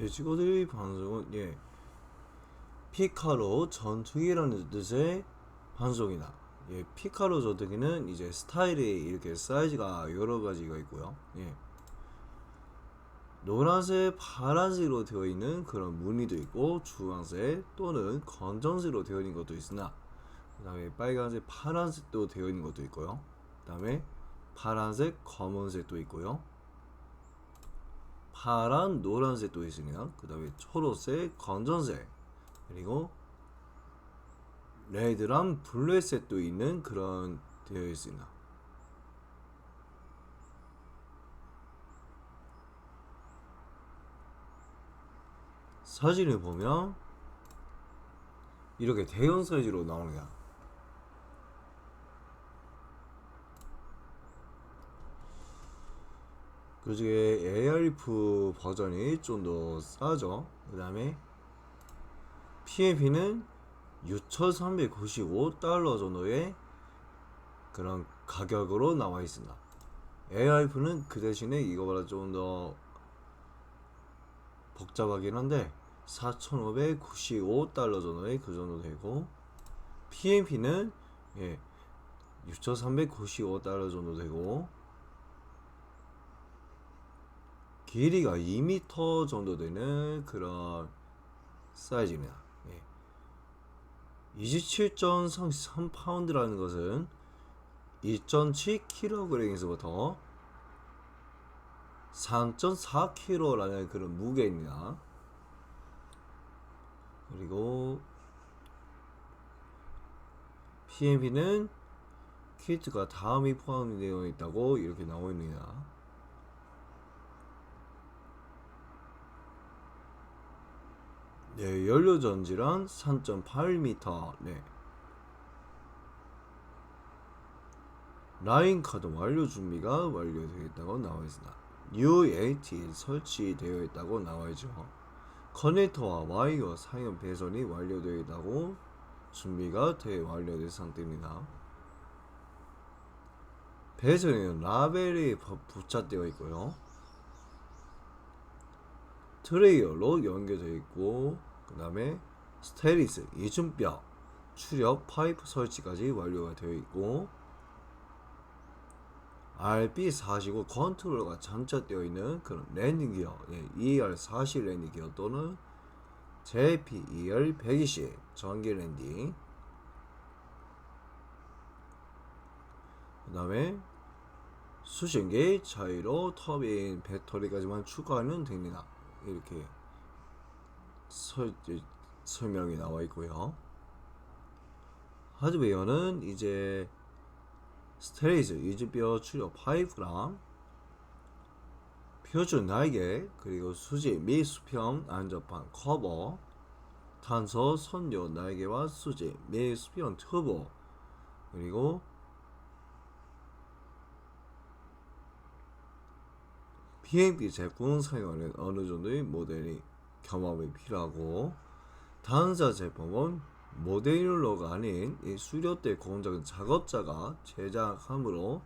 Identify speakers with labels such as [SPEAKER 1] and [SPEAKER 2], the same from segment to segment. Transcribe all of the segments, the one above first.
[SPEAKER 1] 예, 친구들이 방송은 예 피카로 전투기라는 뜻의 방송이다. 예, 피카로 전투기는 이제 스타일이 이렇게 사이즈가 여러 가지가 있고요. 예. 노란색, 파란색으로 되어 있는 그런 무늬도 있고 주황색 또는 검정색으로 되어 있는 것도 있으나 그다음에 빨간색, 파란색도 되어 있는 것도 있고요. 그다음에 파란색, 검은색도 있고요. 파란, 노란색도 있으며 그 다음에 초록색, 검정색 그리고 레드랑 블루색도 있는 그런 되어 있습니다. 사진을 보면 이렇게 대형 사이즈로 나오는 거야. 그 중에 ARF 버전이 좀 더 싸죠. 그 다음에 PMP는 6,395달러 정도의 그런 가격으로 나와 있습니다. ARF는 그 대신에 이거보다 좀 더 복잡하긴 한데 4,595달러 정도의 그 정도 되고 PMP는 예, 6,395달러 정도 되고 길이가 2m 정도 되는 그런 사이즈입니다. 예. 27.33파운드라는 것은 2.7kg에서부터 3.4kg라는 그런 무게입니다. 그리고 PMP는 키트가 다음이 포함되어 있다고 이렇게 나옵니다. 네, 연료 전지란 3.8m. 네. 라인 카드 완료 준비가 완료되어 있다고 나와 있습니다. UAT 설치되어 있다고 나와 있죠. 커넥터와 와이어 사용 배선이 완료되어 있다고 준비가 되 완료된 상태입니다. 배선에는 라벨이 부- 부착되어 있고요. 트레이어로 연결되어 있고 그 다음에 스테리스 이중뼈 출력 파이프 설치까지 완료가 되어 있고 RB45 컨트롤러가 장착되어 있는 그런 랜딩 기어 예, ER40 랜딩 기어 또는 JPER120 전기 랜딩. 그 다음에 수신기 자유로 터빈 배터리까지만 추가하면 됩니다. 이렇게 설, 설명이 나와 있고요. 하드웨어는 이제 스테레이즈 유지뼈 출력 파이프랑 표준 날개 그리고 수지 및 수평 안전판 커버 탄소 선료 날개와 수지 및 수평 터보 그리고 PMP 제품 사용하는 어느 정도의 모델이 경험이 필요하고 다운사 제품은 모델러가 아닌 이 수료대 공정 작업자가 제작하므로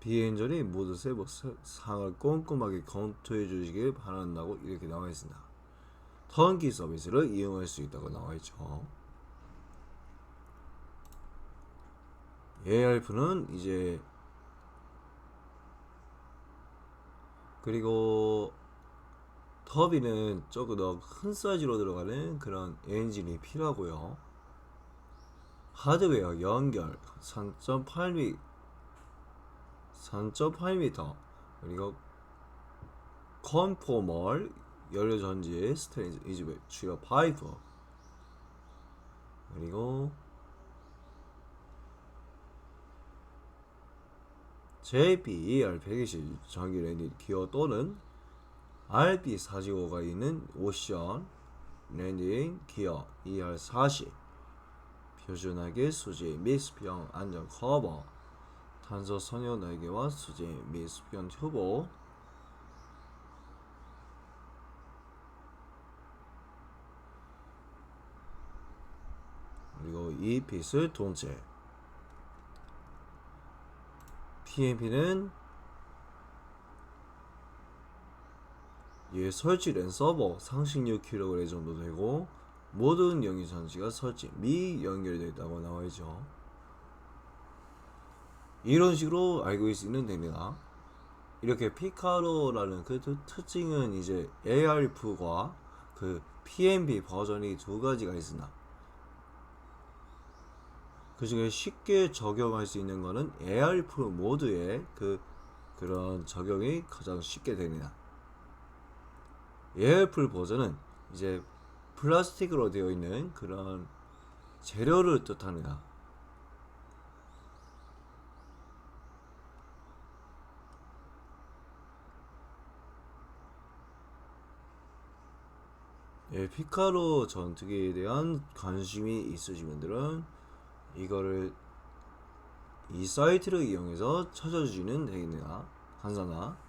[SPEAKER 1] 비엔전이 모두 세부 사- 사항을 꼼꼼하게 검토해 주시길 바란다고 이렇게 나와 있습니다. 턴키 서비스를 이용할 수 있다고 나와 있죠. ARF는 이제 그리고 터비는 조금 더큰 사이즈로 들어가는 그런 엔진이 필요하고요. 하드웨어 연결 3.8m 3.8m 그리고 컨포멀 연료 전지 스테인즈 이즈베 출력 파이프 그리고 JPER 120 전기 랜딩 기어 또는 RB45가 있는 오션 랜딩 기어 ER40 표준하게 수지 및 수평 안전 커버 탄소 선효 날개와 수지 및 수평 튜브 그리고 이 핏을 동체. PMP는 예, 설치된 서버 상식력 kg 정도 되고 모든 영위 장치가 설치 미 연결되어 있다고 나와 있죠. 이런 식으로 알고 있으면 됩니다. 이렇게 피카로라는 그 특- 특징은 이제 ARF과 그 PNB 버전이 두 가지가 있으나 그 중에 쉽게 적용할 수 있는 거는 ARF 모드의 그 그런 적용이 가장 쉽게 됩니다. ARF 버전은 이제 플라스틱으로 되어 있는 그런 재료를 뜻합니다. 예, 피카로 전투기에 대한 관심이 있으신 분들은 이거를 이 사이트를 이용해서 찾아주시면 되겠네요. 감사합니다.